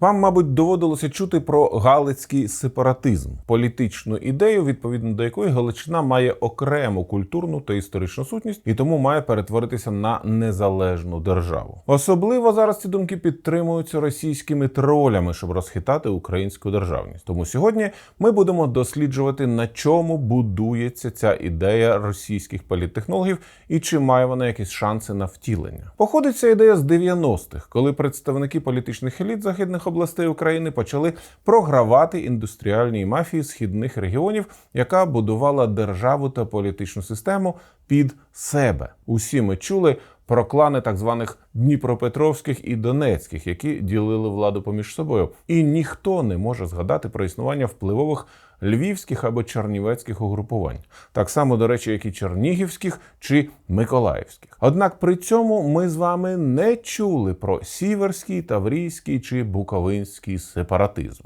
Вам, мабуть, доводилося чути про галицький сепаратизм, політичну ідею, відповідно до якої Галичина має окрему культурну та історичну сутність і тому має перетворитися на незалежну державу. Особливо зараз ці думки підтримуються російськими тролями, щоб розхитати українську державність. Тому сьогодні ми будемо досліджувати на чому будується ця ідея російських політтехнологів і чи має вона якісь шанси на втілення. Походить ця ідея з 90-х, коли представники політичних еліт західних областей України почали програвати індустріальній мафії східних регіонів, яка будувала державу та політичну систему під себе. Усі ми чули про клани так званих Дніпропетровських і Донецьких, які ділили владу поміж собою. І ніхто не може згадати про існування впливових львівських або чернівецьких угрупувань, так само, до речі, як і чернігівських чи миколаївських. Однак при цьому ми з вами не чули про сіверський, таврійський чи буковинський сепаратизм.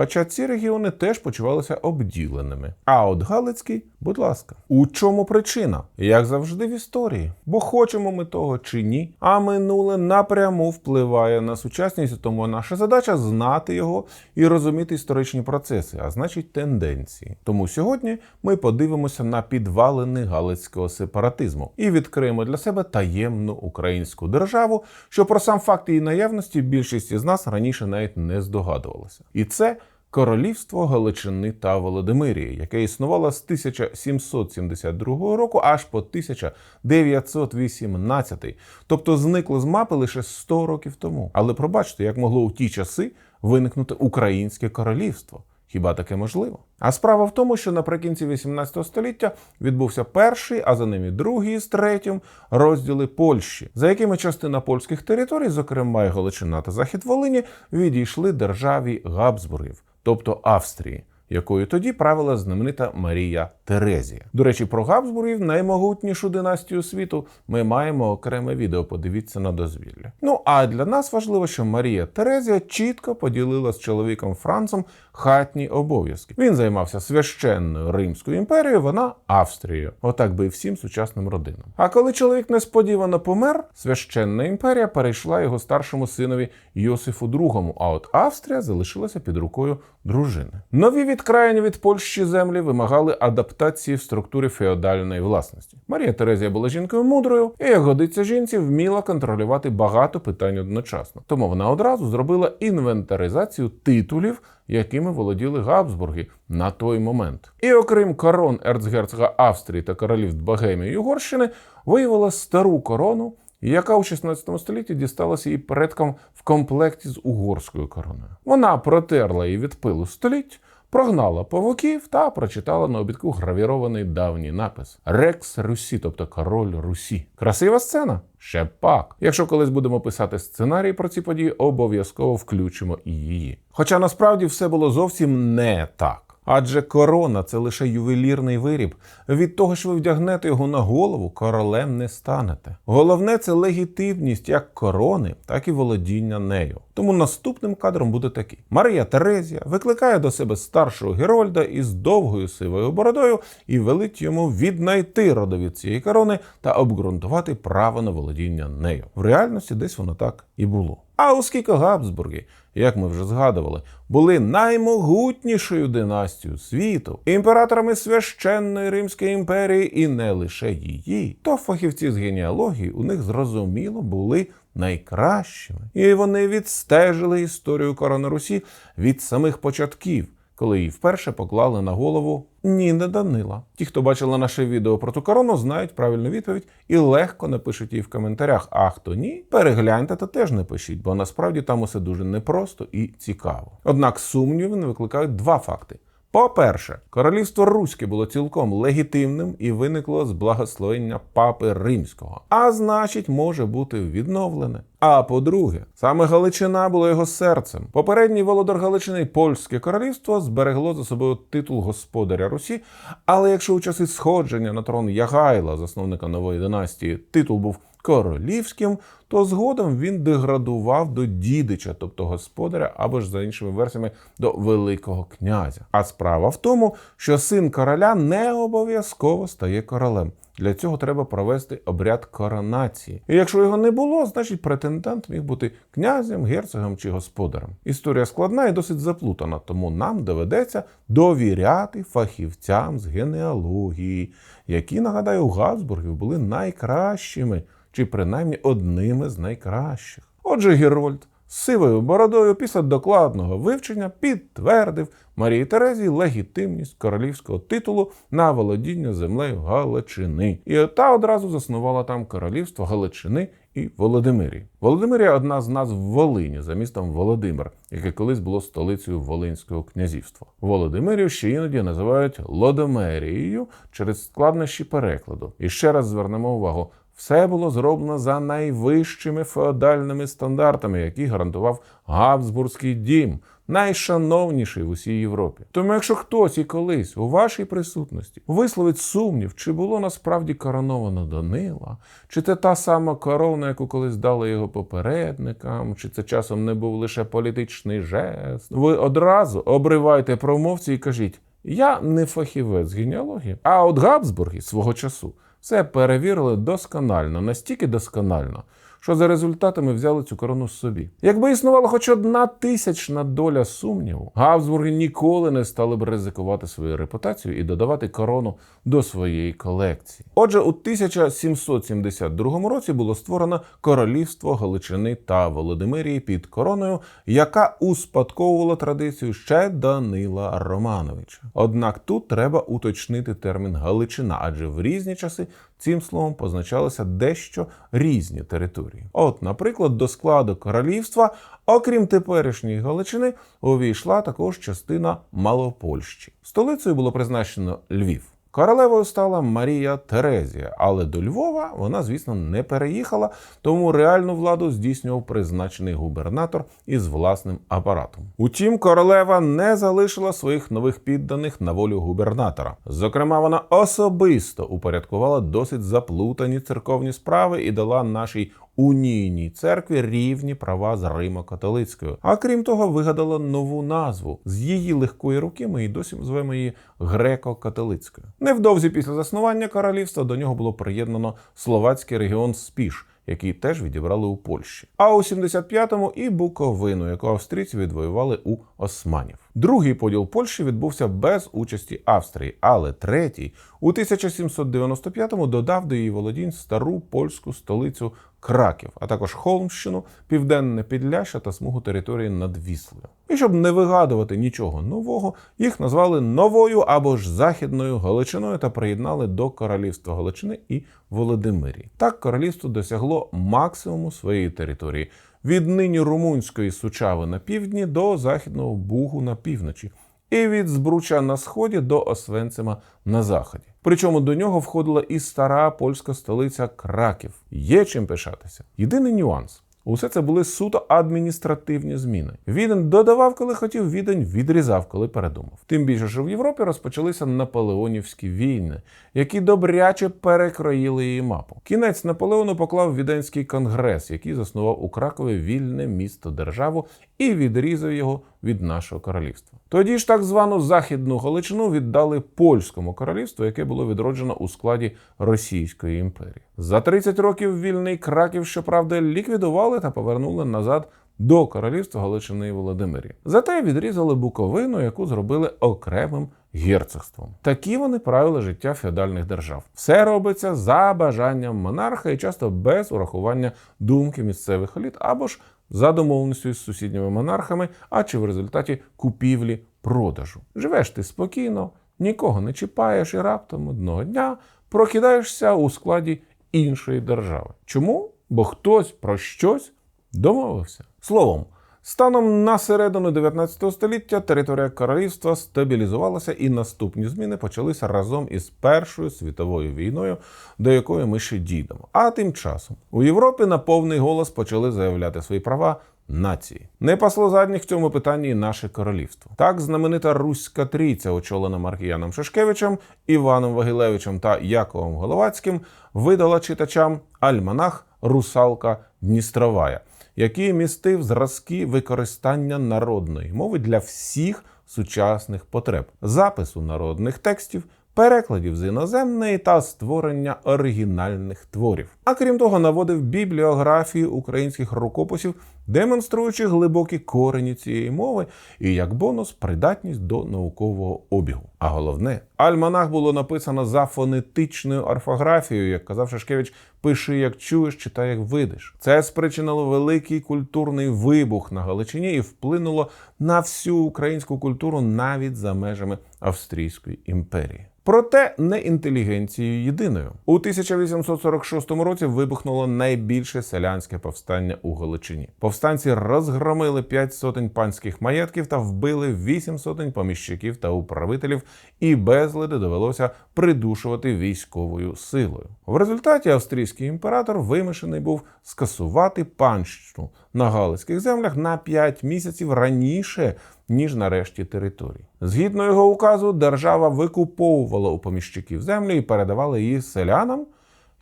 Хоча ці регіони теж почувалися обділеними. А от Галицький, будь ласка, у чому причина? Як завжди в історії. Бо хочемо ми того чи ні, а минуле напряму впливає на сучасність, тому наша задача знати його і розуміти історичні процеси, а значить тенденції. Тому сьогодні ми подивимося на підвалини галицького сепаратизму і відкриємо для себе таємну українську державу, що про сам факт її наявності більшість із нас раніше навіть не здогадувалася. І це Королівство Галичини та Володимирії, яке існувало з 1772 року аж по 1918, тобто зникло з мапи лише 100 років тому. Але пробачте, як могло у ті часи виникнути українське королівство. Хіба таке можливо? А справа в тому, що наприкінці 18 століття відбувся перший, а за ним і другий з третім розділи Польщі, за якими частина польських територій, зокрема і Галичина та Захід Волині, відійшли державі Габсбургів, тобто Австрії. Якою тоді правила знаменита Марія Терезія. До речі, про Габсбургів, наймогутнішу династію світу, ми маємо окреме відео. Подивіться на дозвілля. Ну а для нас важливо, що Марія Терезія чітко поділила з чоловіком Францем хатні обов'язки. Він займався священною Римською імперією, вона Австрією. Отак би і всім сучасним родинам. А коли чоловік несподівано помер, священна імперія перейшла його старшому синові Йосифу II, а от Австрія залишилася під рукою дружини. Нові відкраєння від Польщі землі вимагали адаптації в структурі феодальної власності. Марія Терезія була жінкою мудрою і, як годиться жінці, вміла контролювати багато питань одночасно. Тому вона одразу зробила інвентаризацію титулів, якими володіли Габсбурги на той момент. І окрім корон ерцгерцога Австрії та королівств Богемії Угорщини, виявила стару корону яка у 16 столітті дісталася її предкам в комплекті з угорською короною. Вона протерла її від пилу століть, прогнала павуків та прочитала на обідку гравірований давній напис Рекс Русі, тобто король Русі. Красива сцена? Ще пак. Якщо колись будемо писати сценарій про ці події, обов'язково включимо і її. Хоча насправді все було зовсім не так. Адже корона це лише ювелірний виріб. Від того, що ви вдягнете його на голову, королем не станете. Головне це легітимність як корони, так і володіння нею. Тому наступним кадром буде такий: Марія Терезія викликає до себе старшого Герольда із довгою сивою бородою і велить йому віднайти родовід цієї корони та обґрунтувати право на володіння нею. В реальності десь воно так і було. А оскільки Габсбурги, як ми вже згадували, були наймогутнішою династією світу, імператорами священної Римської імперії і не лише її, то фахівці з генеалогії у них зрозуміло були найкращими. І вони відстежили історію корони Русі від самих початків. Коли її вперше поклали на голову Ніна Данила. Ті, хто бачили наше відео про ту корону, знають правильну відповідь і легко напишуть її в коментарях. А хто ні, перегляньте та теж не пишіть, бо насправді там усе дуже непросто і цікаво. Однак сумніви не викликають два факти. По-перше, королівство Руське було цілком легітимним і виникло з благословення папи римського, а значить, може бути відновлене. А по-друге, саме Галичина була його серцем. Попередній володар Галичини польське королівство зберегло за собою титул господаря Русі. Але якщо у часи сходження на трон Ягайла, засновника нової династії, титул був королівським, то згодом він деградував до дідича, тобто господаря, або ж за іншими версіями до Великого князя. А справа в тому, що син короля не обов'язково стає королем. Для цього треба провести обряд коронації. І якщо його не було, значить претендент міг бути князем, герцогом чи господарем. Історія складна і досить заплутана, тому нам доведеться довіряти фахівцям з генеалогії, які, нагадаю, у Габсбургів були найкращими, чи принаймні одними з найкращих. Отже, Герольд з сивою бородою після докладного вивчення підтвердив Марії Терезі легітимність королівського титулу на володіння землею Галичини. І та одразу заснувала там королівство Галичини і Володимирії. Володимирія одна з назв Волині за містом Володимир, яке колись було столицею Волинського князівства. Володимирію ще іноді називають Лодомерією через складнощі перекладу. І ще раз звернемо увагу. Все було зроблено за найвищими феодальними стандартами, які гарантував Габсбурзький дім, найшановніший в усій Європі. Тому, якщо хтось і колись у вашій присутності висловить сумнів, чи було насправді короновано Данила, чи це та сама корона, яку колись дали його попередникам, чи це часом не був лише політичний жест, ви одразу обривайте промовці і кажіть: я не фахівець генеалогії, а от Габсбурги свого часу. Все перевірили досконально, настільки досконально, що за результатами взяли цю корону собі. Якби існувала хоч одна тисячна доля сумніву, Габсбурги ніколи не стали б ризикувати свою репутацію і додавати корону до своєї колекції. Отже, у 1772 році було створено королівство Галичини та Володимирії під короною, яка успадковувала традицію ще Данила Романовича. Однак тут треба уточнити термін Галичина, адже в різні часи цим словом позначалися дещо різні території. От, наприклад, до складу королівства, окрім теперішньої Галичини, увійшла також частина Малопольщі. Столицею було призначено Львів. Королевою стала Марія Терезія, але до Львова вона, звісно, не переїхала, тому реальну владу здійснював призначений губернатор із власним апаратом. Утім, королева не залишила своїх нових підданих на волю губернатора. Зокрема, вона особисто упорядкувала досить заплутані церковні справи і дала нашій унійній церкві рівні права з Римо-католицькою. А крім того, вигадала нову назву. З її легкої руки ми і досі звемо її греко-католицькою. Невдовзі після заснування королівства до нього було приєднано словацький регіон Спіш. Який теж відібрали у Польщі, а у 75-му і Буковину, яку австрійці відвоювали у османів. Другий поділ Польщі відбувся без участі Австрії, але третій у 1795-му додав до її володінь стару польську столицю Краків, а також Холмщину, Південне Підляща та смугу території над Віслою. І щоб не вигадувати нічого нового, їх назвали новою або ж західною Галичиною та приєднали до королівства Галичини і Володимирії. Так королівство досягло максимуму своєї території від нині румунської сучави на півдні до західного бугу на півночі, і від Збруча на сході до Освенцима на заході. Причому до нього входила і стара польська столиця Краків. Є чим пишатися. Єдиний нюанс. Усе це були суто адміністративні зміни. Відень додавав, коли хотів, відень відрізав, коли передумав. Тим більше, що в Європі розпочалися наполеонівські війни, які добряче перекроїли її мапу. Кінець Наполеону поклав Віденський конгрес, який заснував у Кракові вільне місто державу і відрізав його від нашого королівства. Тоді ж так звану західну Галичину віддали польському королівству, яке було відроджено у складі Російської імперії. За 30 років вільний Краків, щоправда, ліквідували та повернули назад до королівства Галичини і Володимирі. Зате відрізали Буковину, яку зробили окремим герцогством. Такі вони правила життя феодальних держав. Все робиться за бажанням монарха і часто без урахування думки місцевих еліт або ж за домовленістю з сусідніми монархами, а чи в результаті купівлі продажу. Живеш ти спокійно, нікого не чіпаєш і раптом одного дня прокидаєшся у складі іншої держави. Чому? Бо хтось про щось домовився. Словом, станом на середину 19 століття територія королівства стабілізувалася, і наступні зміни почалися разом із Першою світовою війною, до якої ми ще дійдемо. А тим часом у Європі на повний голос почали заявляти свої права. Нації не пасло задніх в цьому питанні і наше королівство. Так, знаменита Руська трійця, очолена Маркіяном Шашкевичем, Іваном Вагилевичем та Яковом Головацьким, видала читачам альманах Русалка Дністровая, який містив зразки використання народної мови для всіх сучасних потреб, запису народних текстів, перекладів з іноземної та створення оригінальних творів. А крім того, наводив бібліографії українських рукописів, демонструючи глибокі корені цієї мови і як бонус придатність до наукового обігу. А головне, альманах було написано за фонетичною орфографією, як казав Шашкевич, пиши як чуєш, читай як видиш. Це спричинило великий культурний вибух на Галичині і вплинуло на всю українську культуру навіть за межами Австрійської імперії. Проте не інтелігенцією єдиною. У 1846 році вибухнуло найбільше селянське повстання у Галичині. Повстанці розгромили п'ять сотень панських маєтків та вбили вісім сотень поміщиків та управителів, і безлади довелося придушувати військовою силою. В результаті австрійський імператор вимушений був скасувати панщину на галицьких землях на 5 місяців раніше ніж на решті територій. Згідно його указу, держава викуповувала у поміщиків землю і передавала її селянам,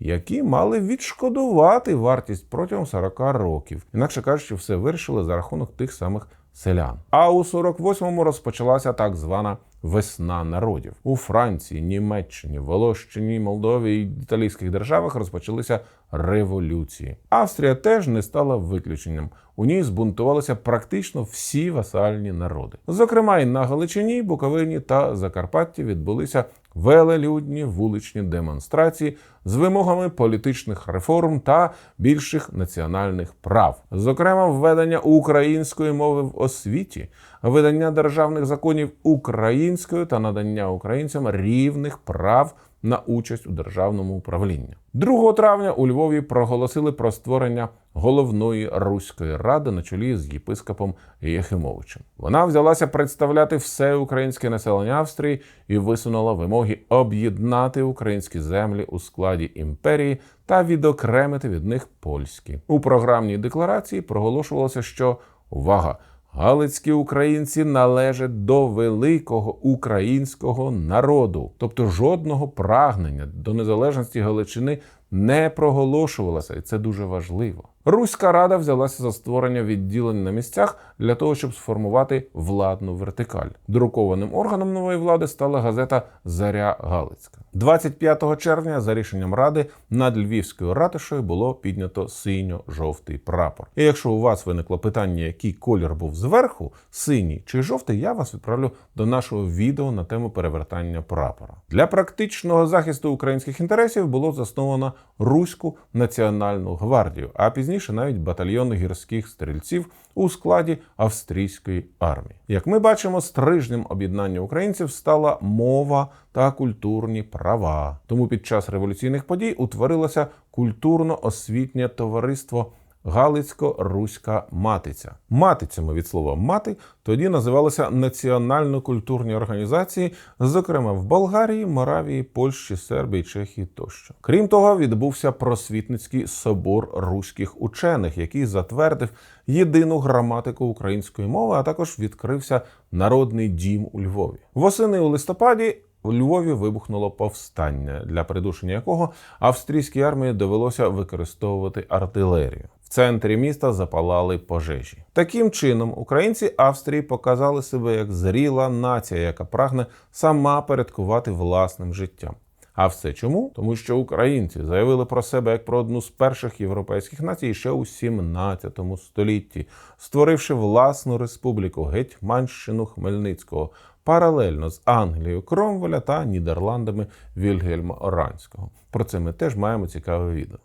які мали відшкодувати вартість протягом 40 років. Інакше кажучи, все вирішили за рахунок тих самих селян. А у 48-му розпочалася так звана весна народів. У Франції, Німеччині, Волощині, Молдові і італійських державах розпочалися революції. Австрія теж не стала виключенням. У ній збунтувалися практично всі васальні народи. Зокрема, і на Галичині, Буковині та Закарпатті відбулися велелюдні вуличні демонстрації з вимогами політичних реформ та більших національних прав, зокрема, введення української мови в освіті, видання державних законів українською та надання українцям рівних прав на участь у державному управлінні. 2 травня у Львові проголосили про створення головної руської ради на чолі з єпископом Єхимовичем. Вона взялася представляти все українське населення Австрії і висунула вимоги об'єднати українські землі у складі імперії та відокремити від них польські. У програмній декларації проголошувалося, що увага! Галицькі українці належать до великого українського народу, тобто жодного прагнення до незалежності Галичини не проголошувалося, і це дуже важливо. Руська рада взялася за створення відділень на місцях для того, щоб сформувати владну вертикаль. Друкованим органом нової влади стала газета Заря Галицька. 25 червня, за рішенням ради, над Львівською ратишою було піднято синьо-жовтий прапор. І якщо у вас виникло питання, який колір був зверху, синій чи жовтий, я вас відправлю до нашого відео на тему перевертання прапора. Для практичного захисту українських інтересів було засновано Руську національну гвардію, а пізніше навіть батальйон гірських стрільців у складі австрійської армії. Як ми бачимо, стрижнем об'єднання українців стала мова та культурні права. Тому під час революційних подій утворилося культурно-освітнє товариство. Галицько-Руська матиця. Матицями від слова мати тоді називалися національно-культурні організації, зокрема в Болгарії, Моравії, Польщі, Сербії, Чехії тощо. Крім того, відбувся просвітницький собор руських учених, який затвердив єдину граматику української мови, а також відкрився народний дім у Львові. Восени у листопаді. У Львові вибухнуло повстання, для придушення якого австрійській армії довелося використовувати артилерію. Центрі міста запалали пожежі. Таким чином, українці Австрії показали себе як зріла нація, яка прагне сама порядкувати власним життям. А все чому? Тому що українці заявили про себе як про одну з перших європейських націй ще у 17 столітті, створивши власну республіку Гетьманщину Хмельницького паралельно з Англією Кромвеля та Нідерландами Вільгельма Оранського. Про це ми теж маємо цікаве відео.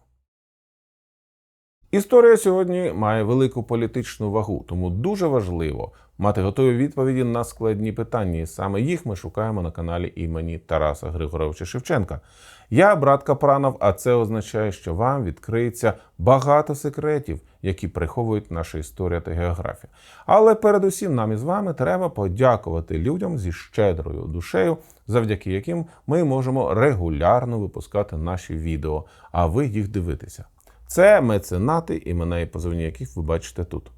Історія сьогодні має велику політичну вагу, тому дуже важливо мати готові відповіді на складні питання. І саме їх ми шукаємо на каналі імені Тараса Григоровича Шевченка. Я брат Капранов, а це означає, що вам відкриється багато секретів, які приховують наша історія та географія. Але передусім нам із вами треба подякувати людям зі щедрою душею, завдяки яким ми можемо регулярно випускати наші відео, а ви їх дивитеся. Це меценати, імена і позовні яких ви бачите тут.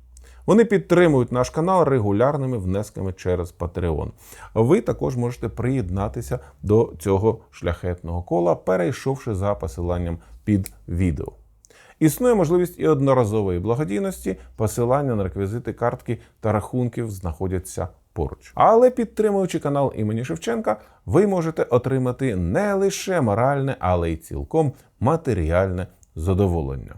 Вони підтримують наш канал регулярними внесками через Patreon. Ви також можете приєднатися до цього шляхетного кола, перейшовши за посиланням під відео. Існує можливість і одноразової благодійності. Посилання на реквізити картки та рахунків знаходяться поруч. Але підтримуючи канал імені Шевченка, ви можете отримати не лише моральне, але й цілком матеріальне задоволення.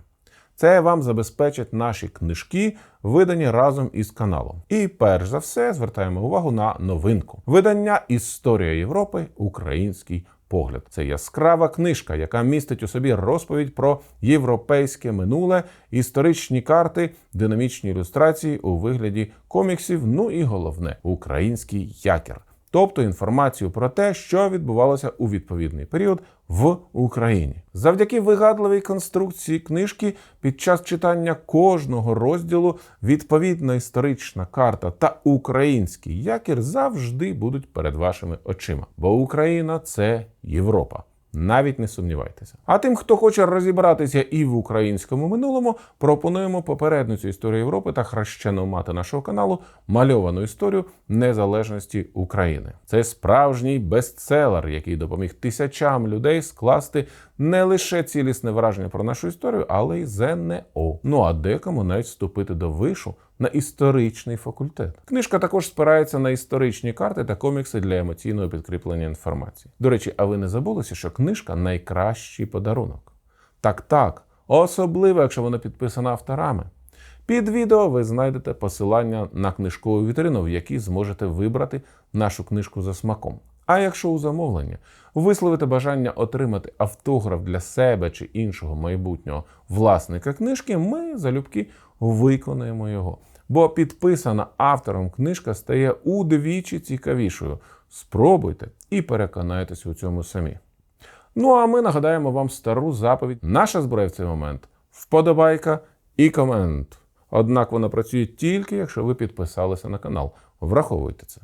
Це вам забезпечать наші книжки, видані разом із каналом. І перш за все звертаємо увагу на новинку: видання Історія Європи Український погляд. Це яскрава книжка, яка містить у собі розповідь про європейське минуле, історичні карти, динамічні ілюстрації у вигляді коміксів. Ну і головне український якір. Тобто інформацію про те, що відбувалося у відповідний період в Україні, завдяки вигадливій конструкції книжки під час читання кожного розділу відповідна історична карта та український якір завжди будуть перед вашими очима. Бо Україна це Європа. Навіть не сумнівайтеся. А тим, хто хоче розібратися і в українському минулому, пропонуємо попередницю історії Європи та хрещену мати нашого каналу мальовану історію незалежності України. Це справжній бестселер, який допоміг тисячам людей скласти не лише цілісне враження про нашу історію, але й ЗНО. Ну а декому навіть вступити до вишу на історичний факультет. Книжка також спирається на історичні карти та комікси для емоційного підкріплення інформації. До речі, а ви не забулися, що книжка найкращий подарунок? Так, так, особливо, якщо вона підписана авторами. Під відео ви знайдете посилання на книжкову вітрину, в якій зможете вибрати нашу книжку за смаком. А якщо у замовленні висловите бажання отримати автограф для себе чи іншого майбутнього власника книжки, ми залюбки виконаємо його. Бо підписана автором книжка стає удвічі цікавішою. Спробуйте і переконайтесь у цьому самі. Ну а ми нагадаємо вам стару заповідь. Наша зброя в цей момент вподобайка і комент. Однак вона працює тільки, якщо ви підписалися на канал. Враховуйте це.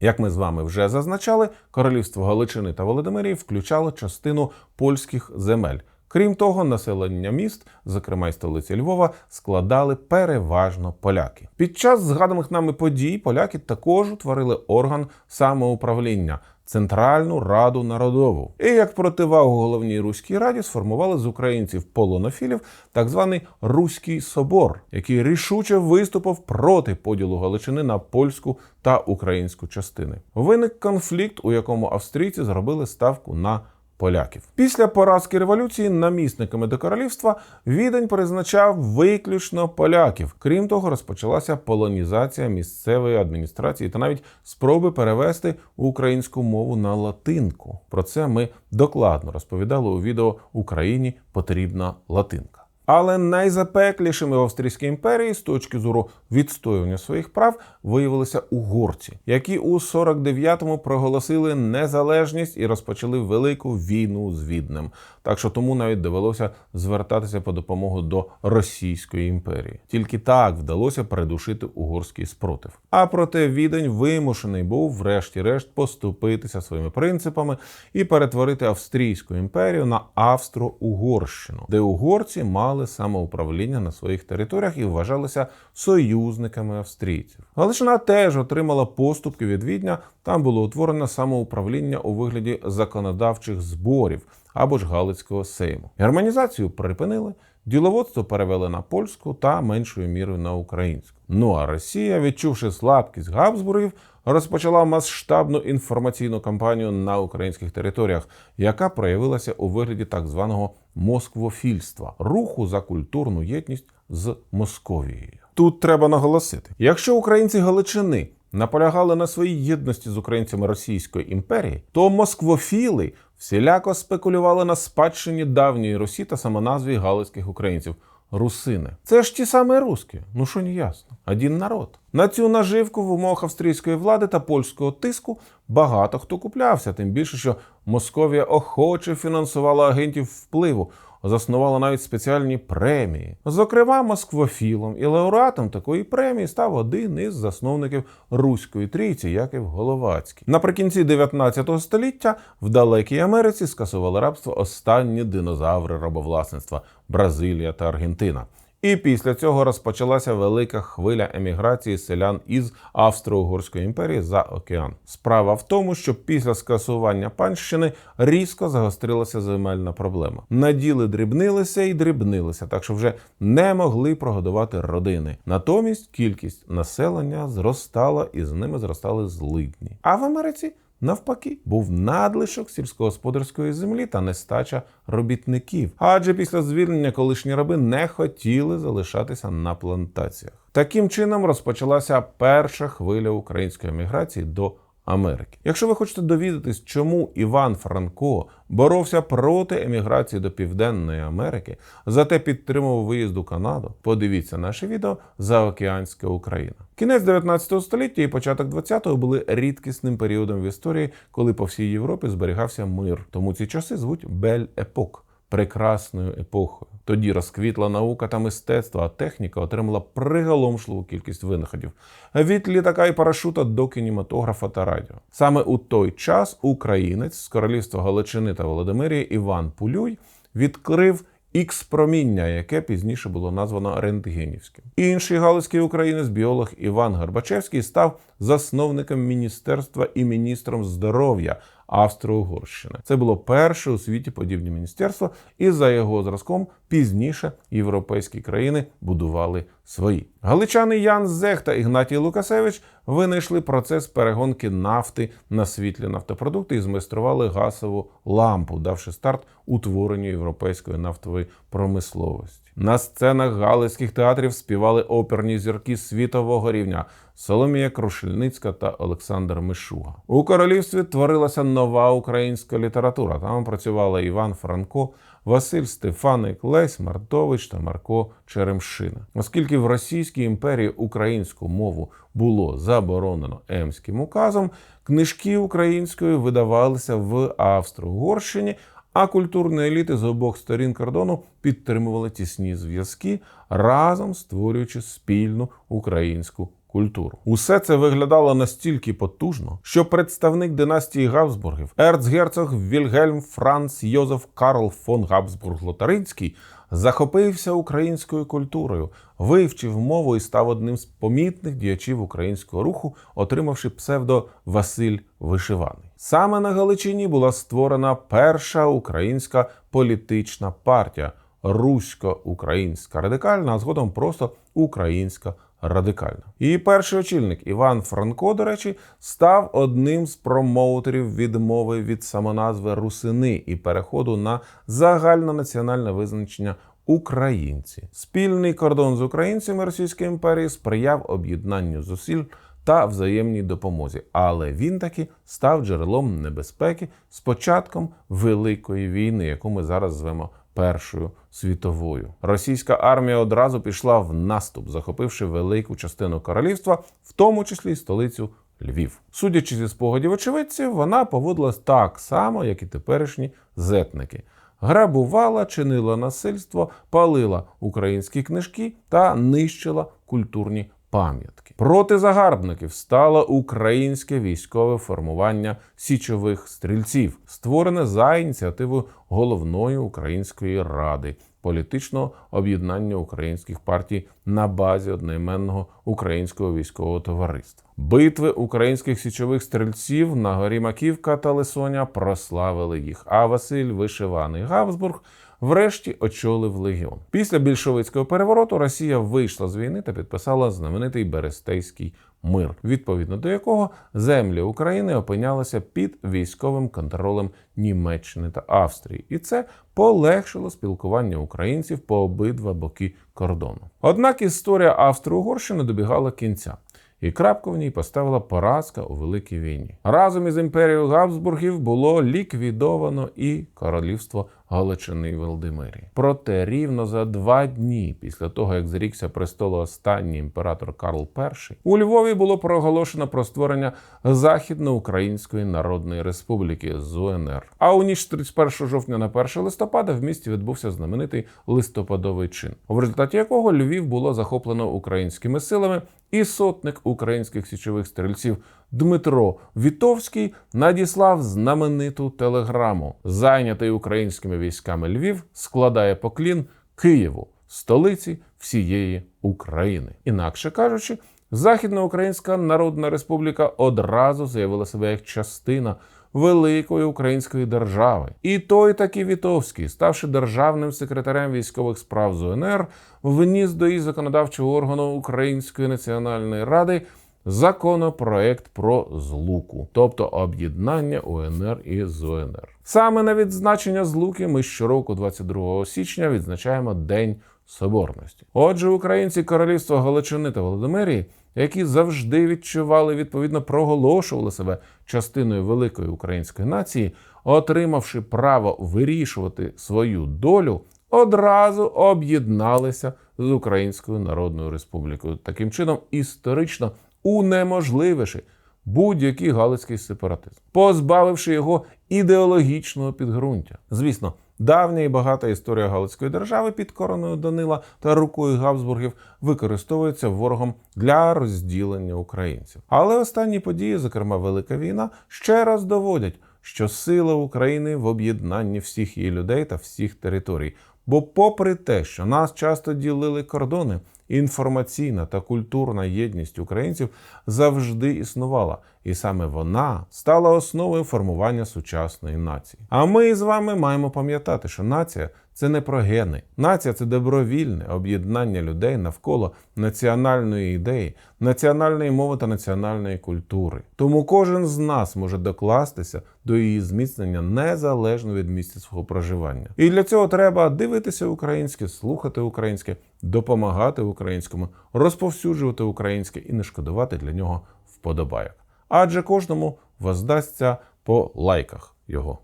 Як ми з вами вже зазначали, королівство Галичини та Володимирії включало частину польських земель. Крім того, населення міст, зокрема й столиці Львова, складали переважно поляки. Під час згаданих нами подій поляки також утворили орган самоуправління Центральну Раду Народову. І як противагу головній руській раді сформували з українців полонофілів так званий Руський собор, який рішуче виступив проти поділу Галичини на польську та українську частини. Виник конфлікт, у якому австрійці зробили ставку на поляків. Після поразки революції намісниками до королівства Відень призначав виключно поляків. Крім того, розпочалася полонізація місцевої адміністрації та навіть спроби перевести українську мову на латинку. Про це ми докладно розповідали у відео Україні потрібна латинка. Але найзапеклішими в Австрійській імперії з точки зору відстоювання своїх прав виявилися угорці, які у 49-му проголосили незалежність і розпочали велику війну з Віднем. Так що тому навіть довелося звертатися по допомогу до Російської імперії. Тільки так вдалося придушити угорський спротив. А проте відень вимушений був, врешті-решт, поступитися своїми принципами і перетворити Австрійську імперію на Австро-Угорщину, де угорці мали самоуправління на своїх територіях і вважалися союзниками австрійців. Галичина теж отримала поступки від Відня. Там було утворено самоуправління у вигляді законодавчих зборів або ж Галицького сейму. Германізацію припинили, діловодство перевели на польську та меншою мірою на українську. Ну а Росія, відчувши слабкість Габсбургів, розпочала масштабну інформаційну кампанію на українських територіях, яка проявилася у вигляді так званого москвофільства руху за культурну єдність з Московією. Тут треба наголосити: якщо українці Галичини наполягали на своїй єдності з українцями Російської імперії, то москвофіли всіляко спекулювали на спадщині давньої Русі та самоназві галицьких українців. Русини. Це ж ті самі руски. Ну що не ясно. Один народ. На цю наживку в умовах австрійської влади та польського тиску багато хто куплявся, тим більше, що Московія охоче фінансувала агентів впливу, заснувала навіть спеціальні премії. Зокрема, москвофілом і лауреатом такої премії став один із засновників Руської трійці, Яків Головацький. Наприкінці 19 століття в далекій Америці скасували рабство останні динозаври рабовласництва Бразилія та Аргентина. І після цього розпочалася велика хвиля еміграції селян із Австро-Угорської імперії за океан. Справа в тому, що після скасування панщини різко загострилася земельна проблема. Наділи дрібнилися і дрібнилися, так що вже не могли прогодувати родини. Натомість кількість населення зростала, і з ними зростали злидні. А в Америці Навпаки, був надлишок сільськогосподарської землі та нестача робітників. Адже після звільнення колишні раби не хотіли залишатися на плантаціях. Таким чином розпочалася перша хвиля української еміграції до Америки. Якщо ви хочете довідатись, чому Іван Франко боровся проти еміграції до Південної Америки, зате підтримував виїзд у Канаду, подивіться наше відео Заокеанська Україна. Кінець 19 століття і початок 20-го були рідкісним періодом в історії, коли по всій Європі зберігався мир. Тому ці часи звуть Бель Епок прекрасною епохою. Тоді розквітла наука та мистецтво, а техніка отримала приголомшливу кількість винаходів від літака і парашута до кінематографа та радіо. Саме у той час українець з королівства Галичини та Володимирії Іван Пулюй відкрив ікс-проміння, яке пізніше було названо рентгенівським. Інший галицький українець, біолог Іван Горбачевський, став засновником міністерства і міністром здоров'я Австро-Угорщини. Це було перше у світі подібне міністерство, і за його зразком пізніше європейські країни будували свої. Галичани Ян Зех та Ігнатій Лукасевич винайшли процес перегонки нафти на світлі нафтопродукти і змайстрували газову лампу, давши старт утворенню європейської нафтової промисловості. На сценах галицьких театрів співали оперні зірки світового рівня Соломія Крушельницька та Олександр Мишуга. У королівстві творилася нова українська література. Там працювали Іван Франко, Василь Стефаник, Лесь Мартович та Марко Черемшина. Оскільки в Російській імперії українську мову було заборонено Емським указом, книжки українською видавалися в Австро-Угорщині. А культурні еліти з обох сторін кордону підтримували тісні зв'язки, разом створюючи спільну українську культуру. Усе це виглядало настільки потужно, що представник династії Габсбургів, ерцгерцог Вільгельм Франц Йозеф Карл фон Габсбург Лотаринський захопився українською культурою, вивчив мову і став одним з помітних діячів українського руху, отримавши псевдо Василь Вишиваний. Саме на Галичині була створена перша українська політична партія русько-українська радикальна, а згодом просто українська радикальна. Її перший очільник Іван Франко, до речі, став одним з промоутерів відмови від самоназви русини і переходу на загальнонаціональне визначення. Українці спільний кордон з українцями Російської імперії сприяв об'єднанню зусиль та взаємній допомозі, але він таки став джерелом небезпеки з початком великої війни, яку ми зараз звемо Першою світовою. Російська армія одразу пішла в наступ, захопивши велику частину королівства, в тому числі й столицю Львів. Судячи зі спогадів очевидців, вона поводилась так само, як і теперішні зетники. Грабувала, чинила насильство, палила українські книжки та нищила культурні пам'ятки. Проти загарбників стало українське військове формування січових стрільців, створене за ініціативою головної української ради. Політичного об'єднання українських партій на базі одноіменного українського військового товариства. Битви українських січових стрільців на горі Маківка та Лисоня прославили їх. А Василь Вишиваний Габсбург врешті очолив легіон. Після більшовицького перевороту Росія вийшла з війни та підписала знаменитий Берестейський мир, відповідно до якого землі України опинялися під військовим контролем Німеччини та Австрії, і це полегшило спілкування українців по обидва боки кордону. Однак історія Австро-Угорщини добігала кінця. І крапку в ній поставила поразка у великій війні. Разом із імперією Габсбургів було ліквідовано і королівство Галичини і Володимирії. Проте рівно за два дні після того, як зрікся престолу останній імператор Карл І, у Львові було проголошено про створення Західноукраїнської Народної Республіки ЗУНР. А у ніч з 31 жовтня на 1 листопада в місті відбувся знаменитий листопадовий чин, в результаті якого Львів було захоплено українськими силами, і сотник українських січових стрільців Дмитро Вітовський надіслав знамениту телеграму. Зайнятий українськими військами Львів складає поклін Києву. столиці всієї України. Інакше кажучи, Західноукраїнська Народна Республіка одразу заявила себе як частина великої української держави. І той таки Вітовський, ставши державним секретарем військових справ з УНР, вніс до її законодавчого органу Української національної ради законопроект про злуку, тобто об'єднання УНР і ЗУНР. Саме на відзначення злуки ми щороку, 22 січня, відзначаємо День Соборності. Отже, українці королівства Галичини та Володимирії, які завжди відчували, відповідно проголошували себе частиною великої української нації, отримавши право вирішувати свою долю, одразу об'єдналися з Українською Народною Республікою. Таким чином, історично унеможлививши будь-який галицький сепаратизм, позбавивши його ідеологічного підґрунтя. Звісно, давня і багата історія Галицької держави під короною Данила та рукою Габсбургів використовується ворогом для розділення українців. Але останні події, зокрема Велика війна, ще раз доводять, що сила України в об'єднанні всіх її людей та всіх територій. Бо, попри те, що нас часто ділили кордони, інформаційна та культурна єдність українців завжди існувала, і саме вона стала основою формування сучасної нації. А ми з вами маємо пам'ятати, що нація це не про гени. Нація це добровільне об'єднання людей навколо національної ідеї, національної мови та національної культури. Тому кожен з нас може докластися до її зміцнення незалежно від місця свого проживання. І для цього треба дивитися українське, слухати українське, допомагати українському, розповсюджувати українське і не шкодувати для нього вподобайок. Адже кожному воздасться по лайках його.